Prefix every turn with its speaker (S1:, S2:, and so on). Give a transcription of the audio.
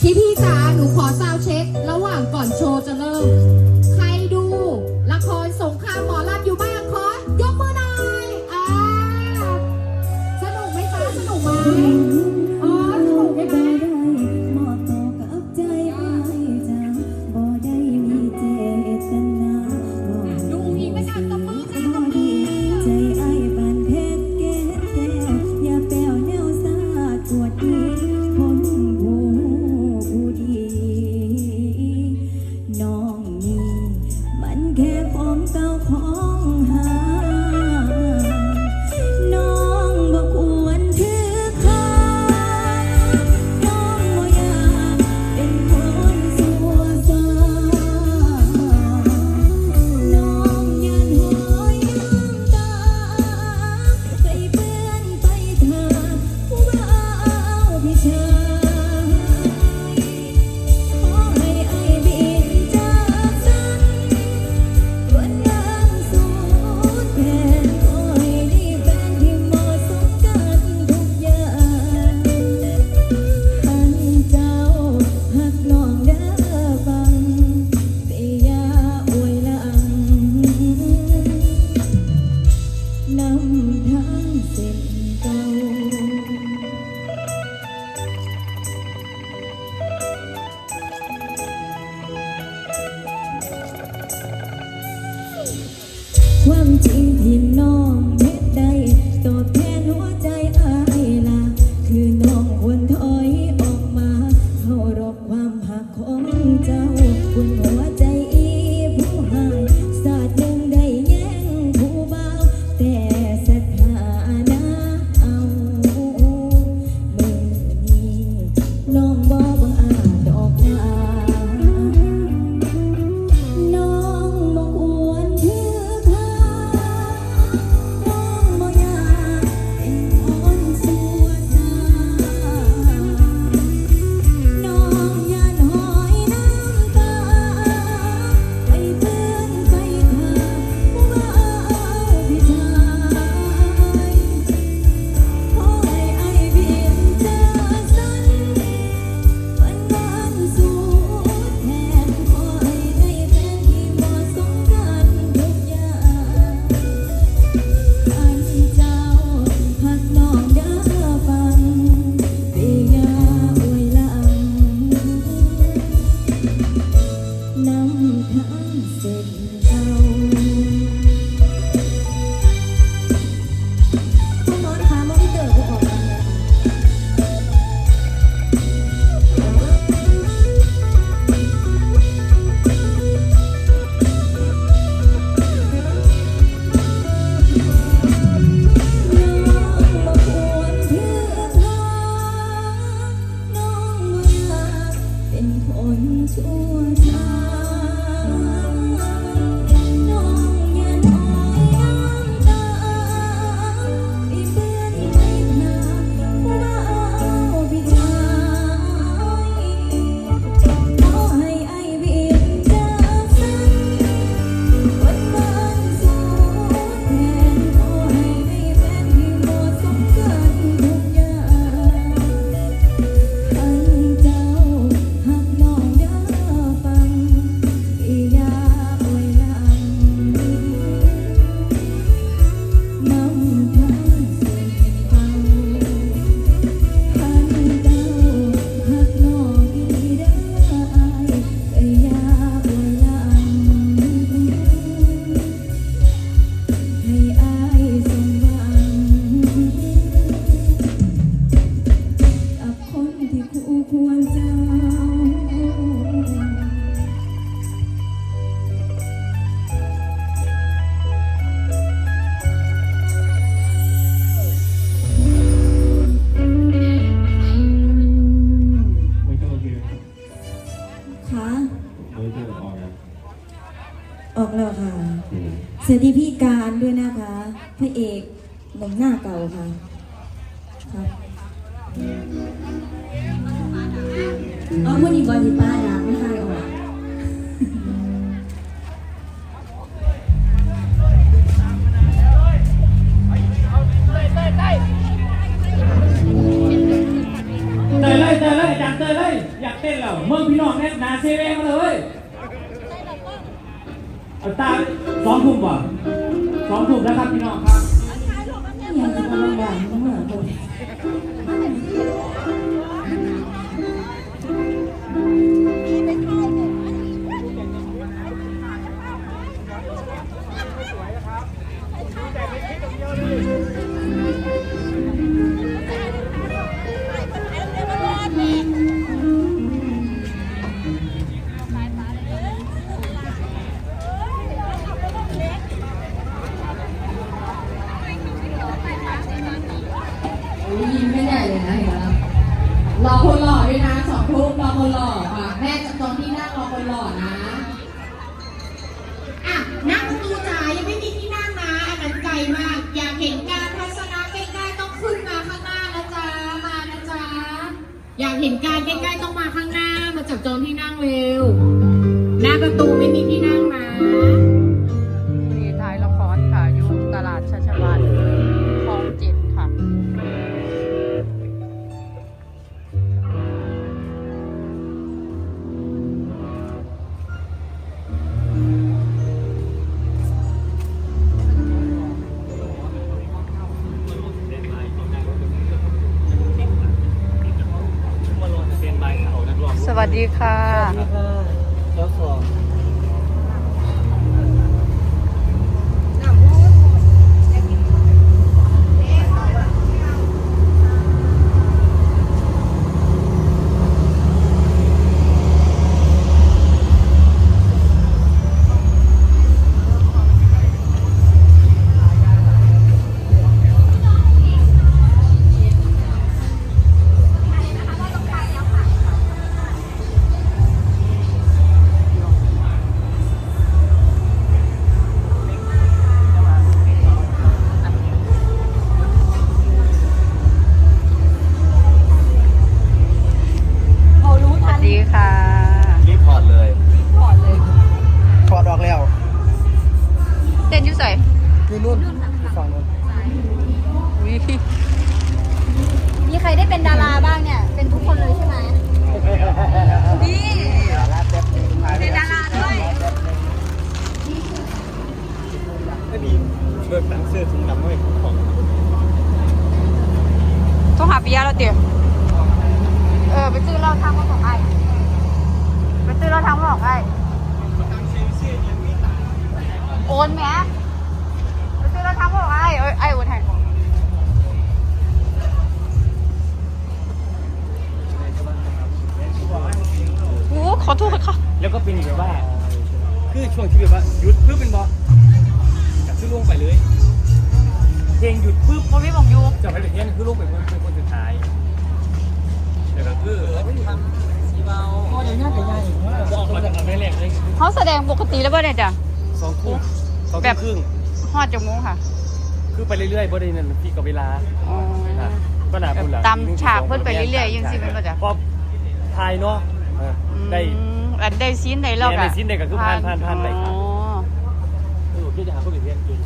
S1: พี่พี่ๆจ๋าหนูขอซาวเช็ค ระหว่างก่อนโชว์จะเริ่มำทา
S2: งเส้นเก่า thẳng dệt cao ค่ะไม่ต้อออกนะออกแล้วค่ะสวัสดีพี่การด้วยนะคะ พระเอกหนุ่มหน้าเก่าค่ะ ครับ เอาพูดอีกวันที่ป้าอยากไม่ให้ออก
S3: เตยเลยเตยเลยอยากเตยเลยอยากเต้
S4: นเหรอเมืองพี่น้องเนี่ยนาเซเว่นเลยเตาสองทุ่มว่ะสองทุ่มแล้วครับพี่น้องครับ
S2: ยิ้ม
S1: ไม่ใหญ่เลยนะเห็นไหมรอคนหล่อด้วยนะสองทุ่มรอคนหล่อค่ะ แม่จะจองที่นั่งรอคนหล่อนะอะนั่งดูจ๋ายังไม่มีที่นั่งนะอันนั้นไกลมาก อยากเห็นการทัศนะใกล้ๆต้องขึ้นมาข้างหน้านะจ๊ะมานะจ๊ะอยากเห็นการใกล้ๆต้องมาข้างหน้ามาจับจองที่นั่งเร็วหน้าประตูไม่มีที่นั่งนะ
S5: สวัสดีค่ะ ส
S6: เบิ
S2: กห
S5: นั
S6: งสือถุงดำไว้ของ
S5: ต้องหาปิยะแล้วเตี๋ยเออไปซื้อเหล้าทางมาบอกไอ้ไปซื้อเหล้าทางมาบอกไอ้โอนแหมไปซื้อเหล้าทางมาบอกไอ้เอ้ยไอ้โอนให้ งปกติแล้วป่ะเนี่ยจ้ะ
S4: สองทุ่มสอง
S5: แบ
S4: ทุ่
S5: บ
S4: มครึ่ง
S5: ฮอดจมูกค่ะ
S4: คือไปเรื่อยๆบ่ได้นั่นพี่กับเวลา
S5: อ๋อ
S4: นะก็น่าบุญละ
S5: ตามฉากเพิ่นไปเรื่อยๆยังสิเป็นบ่จ๊ะ
S4: พอทายเนาะเออได้
S5: อืมอันได้ซีนได้แล้ว
S4: เนี่ย
S5: ก็
S4: ได้ซีนได้ก็คือผ่านผ่านผ่านไปครับ
S5: อ๋อ
S4: เออพี่จะหาคนอื่นเรียนอยู่